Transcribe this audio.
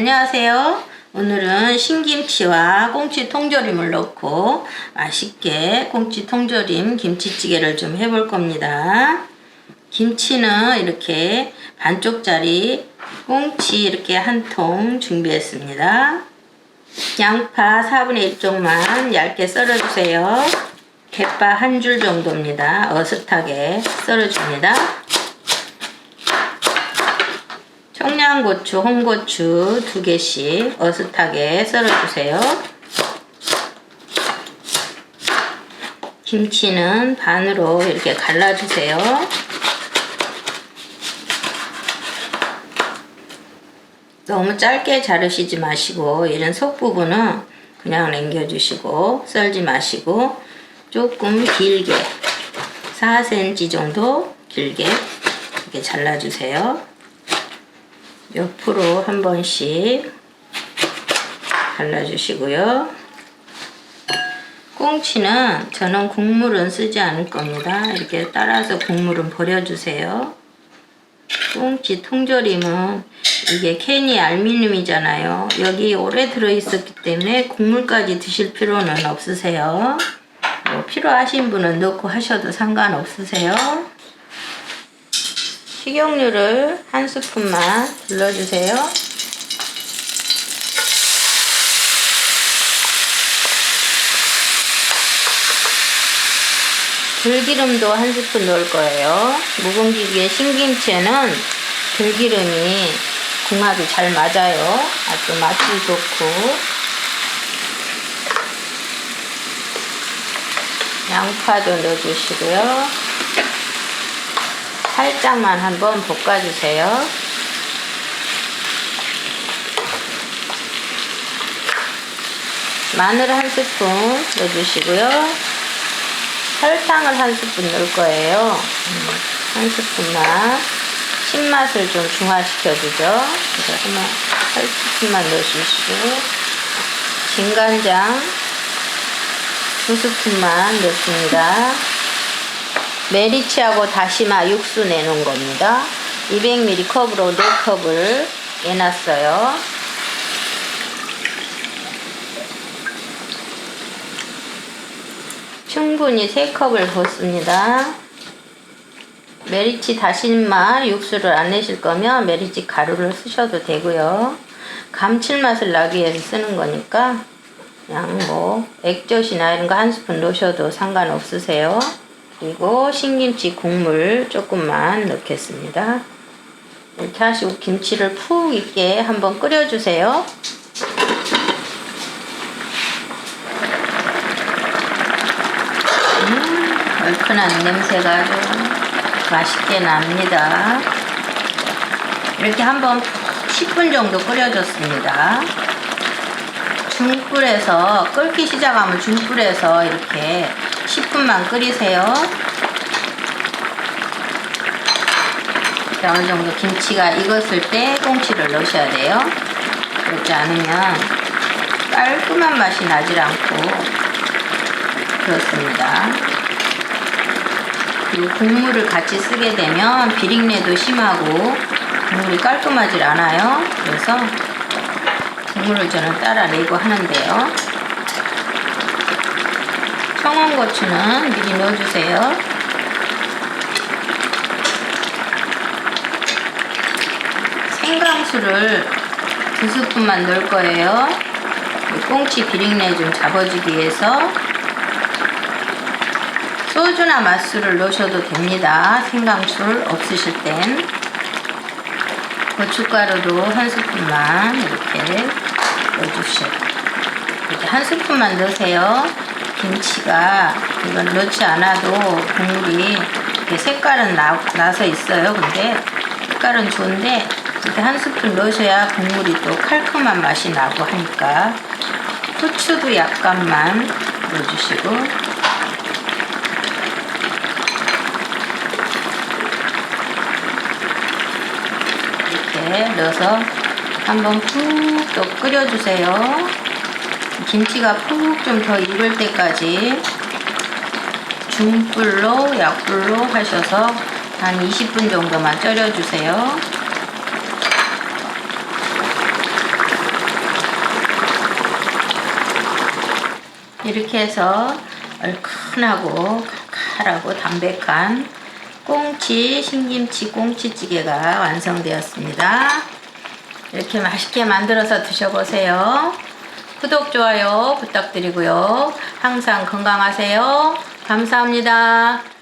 안녕하세요. 오늘은 신김치와 꽁치 통조림을 넣고 맛있게 꽁치 통조림 김치찌개를 좀 해볼 겁니다. 김치는 이렇게 반쪽짜리 꽁치 이렇게 한 통 준비했습니다. 양파 4분의 1 쪽만 얇게 썰어주세요. 대파 한 줄 정도입니다. 어슷하게 썰어줍니다. 청양고추, 홍고추 두 개씩 어슷하게 썰어주세요. 김치는 반으로 이렇게 갈라주세요. 너무 짧게 자르시지 마시고 이런 속 부분은 그냥 남겨주시고 썰지 마시고 조금 길게 4cm 정도 길게 이렇게 잘라주세요. 옆으로 한 번씩 갈라주시고요. 꽁치는 저는 국물은 쓰지 않을 겁니다. 이렇게 따라서 국물은 버려주세요. 꽁치 통조림은 이게 캔이 알미늄이잖아요. 여기 오래 들어있었기 때문에 국물까지 드실 필요는 없으세요. 뭐 필요하신 분은 넣고 하셔도 상관없으세요. 식용유를 한 스푼만 둘러주세요. 들기름도 한 스푼 넣을 거예요. 묵은지기에 신김치에는 들기름이 궁합이 잘 맞아요. 아주 맛이 좋고 양파도 넣어주시고요. 살짝만 한번 볶아주세요. 마늘 한 스푼 넣어주시고요. 설탕을 한 스푼 넣을 거예요. 음, 한 스푼만 신맛을 좀 중화시켜주죠. 한 스푼만 넣어주시고 진간장 두 스푼만 넣습니다. 메리치하고 다시마 육수 내놓은 겁니다. 200ml 컵으로 4컵을 내놨어요. 충분히 3컵을 붓습니다. 메리치 다시마 육수를 안 내실 거면 메리치 가루를 쓰셔도 되고요. 감칠맛을 나기 위해서 쓰는 거니까 그냥 뭐 액젓이나 이런 거 한 스푼 넣으셔도 상관없으세요. 그리고 신김치 국물 조금만 넣겠습니다. 이렇게 하시고 김치를 푹 있게 한번 끓여주세요. 음, 얼큰한 냄새가 아주 맛있게 납니다. 이렇게 한번 10분 정도 끓여줬습니다. 중불에서 끓기 시작하면 중불에서 이렇게 10분만 끓이세요. 어느 정도 김치가 익었을 때 꽁치를 넣으셔야 돼요. 그렇지 않으면 깔끔한 맛이 나질 않고 그렇습니다. 그리고 국물을 같이 쓰게 되면 비린내도 심하고 국물이 깔끔하질 않아요. 그래서 국물을 저는 따라 내고 하는데요. 청원고추는 미리 넣어주세요. 생강수를 두 스푼만 넣을 거예요. 꽁치 비린내 좀 잡아주기 위해서 소주나 맛술을 넣으셔도 됩니다. 생강술 없으실 땐 고춧가루도 한 스푼만 이렇게 넣어주시고 이렇게 한 스푼만 넣으세요. 김치가 이건 넣지 않아도 국물이 색깔은 나, 나서 있어요. 근데 색깔은 좋은데 이렇게 한 스푼 넣으셔야 국물이 또 칼칼한 맛이 나고 하니까 후추도 약간만 넣어주시고 이렇게 넣어서 한번 푹 또 끓여주세요. 김치가 푹 좀 더 익을 때까지 중불로 약불로 하셔서 한 20분 정도만 졸여주세요. 이렇게 해서 얼큰하고 칼칼하고 담백한 꽁치 신김치 꽁치찌개가 완성되었습니다. 이렇게 맛있게 만들어서 드셔보세요. 구독, 좋아요 부탁드리고요. 항상 건강하세요. 감사합니다.